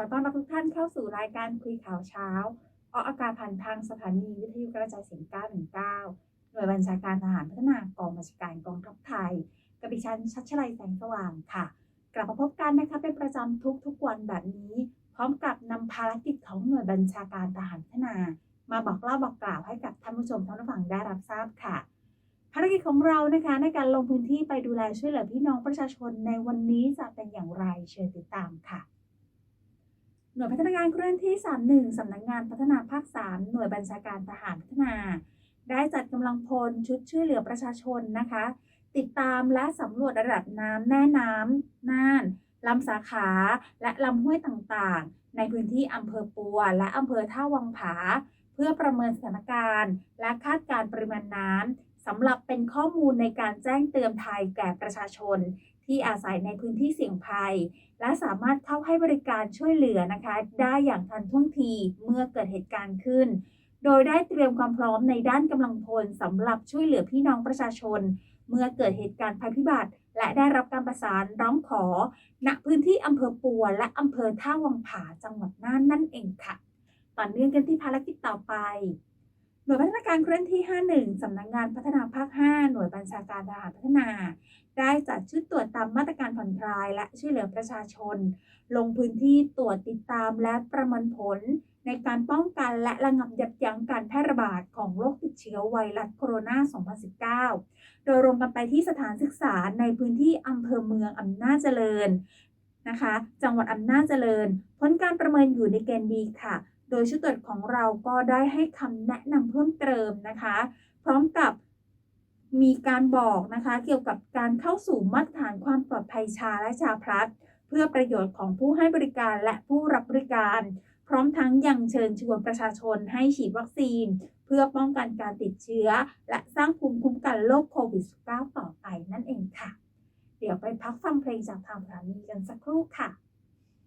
อต้อนรับทุกท่านเข้าสู่รายการคุยข่าวเช้า ออกอากาศผ่านทางสถานีวิทยุกระจายเสียง 919 หน่วยบัญชาการทหารพัฒนากองบัญชาการกองทัพไทย กับดิฉันชัชลัยแสงสว่างค่ะ กลับมาพบกันนะคะเป็นประจำทุกๆวันแบบนี้ พร้อมกับนำภารกิจของหน่วยบัญชาการทหารพัฒนา มาบอกเล่าบอกกล่าวให้กับท่านผู้ชมท่านผู้ฟังได้รับทราบค่ะ ภารกิจของเรานะคะในการลงพื้นที่ไปดูแลช่วยเหลือพี่น้องประชาชนในวันนี้จะเป็นอย่างไรเชิญติดตามค่ะ หน่วยพัฒนาการเคลื่อนที่ 31 สำนักงานพัฒนาภาค 3 หน่วยบัญชาการทหารพัฒนา ได้จัดกำลังพลชุดช่วยเหลือประชาชนนะคะ ติดตามและสำรวจระดับน้ำแม่น้ำน่านลำสาขาและลำห้วยต่างๆ ในพื้นที่อำเภอปัว และอำเภอท่าวังผา เพื่อประเมินสถานการณ์ และคาดการณ์ปริมาณน้ำสำหรับเป็นข้อมูลในการแจ้งเตือนภัยแก่ประชาชน ที่อาศัยในพื้นที่เสี่ยงภัย และสามารถเข้าให้บริการช่วยเหลือนะคะ ได้อย่างทันท่วงทีเมื่อเกิดเหตุการณ์ขึ้น โดยได้เตรียมความพร้อมในด้านกำลังพลสำหรับช่วยเหลือพี่น้องประชาชน เมื่อเกิดเหตุการณ์ภัยพิบัติ และได้รับการประสานร้องขอ ณพื้นที่อำเภอปัว และอำเภอท่าวังผาจังหวัดน่านนั่นเองค่ะต่อเนื่องกันที่ภารกิจต่อไป น่วยพัฒนาการเคลื่อนที่ 51 สำนักงานพัฒนาภาค 5 หน่วยบัญชาการทหารพัฒนา ได้จัดชุดตรวจตามมาตรการผ่อนคลาย และช่วยเหลือประชาชน ลงพื้นที่ตรวจติดตามและประเมินผล ในการป้องกันและระงับยับยั้งการแพร่ระบาดของโรคติดเชื้อไวรัสโคโรนา 2019 โดยรวมกันไปที่สถานศึกษาในพื้นที่อำเภอเมืองอำนาจเจริญนะคะ จังหวัดอำนาจเจริญ ผลการประเมินอยู่ในเกณฑ์ดีค่ะ โดยชุดตรวจของเราก็ได้ให้คำแนะนำเพิ่มเติมนะคะ พร้อมกับมีการบอกนะคะเกี่ยวกับการเข้าสู่มาตรฐานความปลอดภัยชาและชาพลัสเพื่อประโยชน์ของผู้ให้บริการและผู้รับบริการ พร้อมทั้งยังเชิญชวนประชาชนให้ฉีดวัคซีน เพื่อป้องกันการติดเชื้อ และสร้างภูมิคุ้มกันโรคโควิด -19 ต่อไปนั่นเองค่ะ เดี๋ยวไปพักฟังเพลงจากทางสถานีกันสักครู่ค่ะ